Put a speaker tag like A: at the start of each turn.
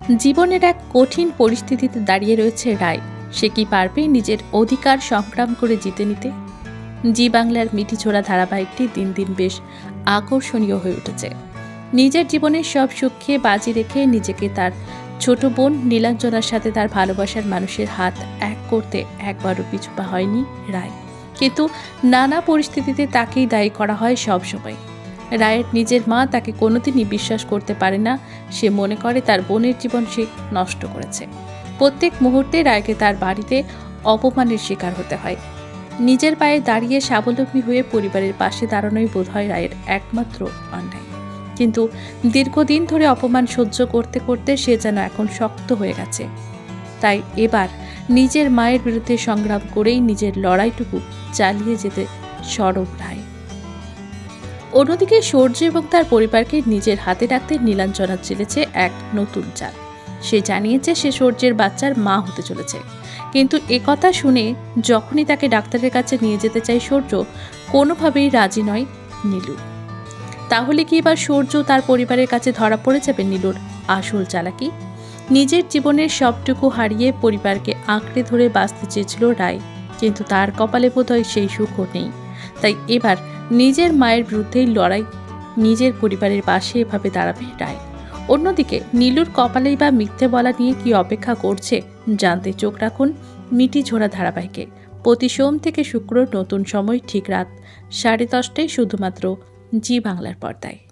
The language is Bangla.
A: জীবনের এক কঠিন পরিস্থিতিতে দাঁড়িয়ে রয়েছে রায়। সে কি পারবে নিজের অধিকার সংগ্রাম করে জিতে নিতে? জি বাংলার মিটিছোড়া ধারাবাহিকটি দিন দিন বেশ আকর্ষণীয় হয়ে উঠেছে। নিজের জীবনের সব সুখকে বাজি রেখে নিজেকে তার ছোট বোন নীলাঞ্জনার সাথে তার ভালোবাসার মানুষের হাত এক করতে একবারও পিছুপা হয়নি রায়। কিন্তু নানা পরিস্থিতিতে তাকেই দায়ী করা হয় সব সময় রায়ের নিজের মা তাকে কোনোদিনই বিশ্বাস করতে পারে না। সে মনে করে তার বোনের জীবন সে নষ্ট করেছে। প্রত্যেক মুহূর্তে রায়কে তার বাড়িতে অপমানের শিকার হতে হয়। নিজের পায়ে দাঁড়িয়ে স্বাবলম্বী হয়ে পরিবারের পাশে দাঁড়ানোই বোধ হয় রায়ের একমাত্র অন্যায়। কিন্তু দীর্ঘদিন ধরে অপমান সহ্য করতে করতে সে যেন এখন শক্ত হয়ে গেছে। তাই এবার নিজের মায়ের বিরুদ্ধে সংগ্রাম করেই নিজের লড়াইটুকু চালিয়ে যেতে সরব রায়। অন্যদিকে সূর্য এবং তার পরিবারকে নিজের হাতে রাখতে নীলাঞ্জনা চেলেছে এক নতুন চাল সে জানিয়েছে সে সূর্যের বাচ্চার মা হতে চলেছে। কিন্তু একথা শুনে যখনই তাকে ডাক্তারের কাছে নিয়ে যেতে চাই সূর্য, কোনোভাবেই রাজি নয় নীলু। তাহলে কি এবার সূর্য তার পরিবারের কাছে ধরা পড়ে যাবে নীলুর আসল চালাকি? নিজের জীবনের সবটুকু হারিয়ে পরিবারকে আঁকড়ে ধরে বাঁচতে চেয়েছিল রায়। কিন্তু তার কপালে বোধহয় সেই সুখও নেই। তাই এবার নিজের মায়ের বিরুদ্ধেই লড়াই নিজের পরিবারের পাশে এভাবে দাঁড়াবে রায়। অন্যদিকে নীলুর কপালেই বা মিথ্যে বলা নিয়ে কি অপেক্ষা করছে জানতে চোখ রাখুন মিটি ঝোড়া ধারাবাহিকে। প্রতি সোম থেকে শুক্র নতুন সময় ঠিক রাত সাড়ে দশটায় শুধুমাত্র জি বাংলার পর্দায়।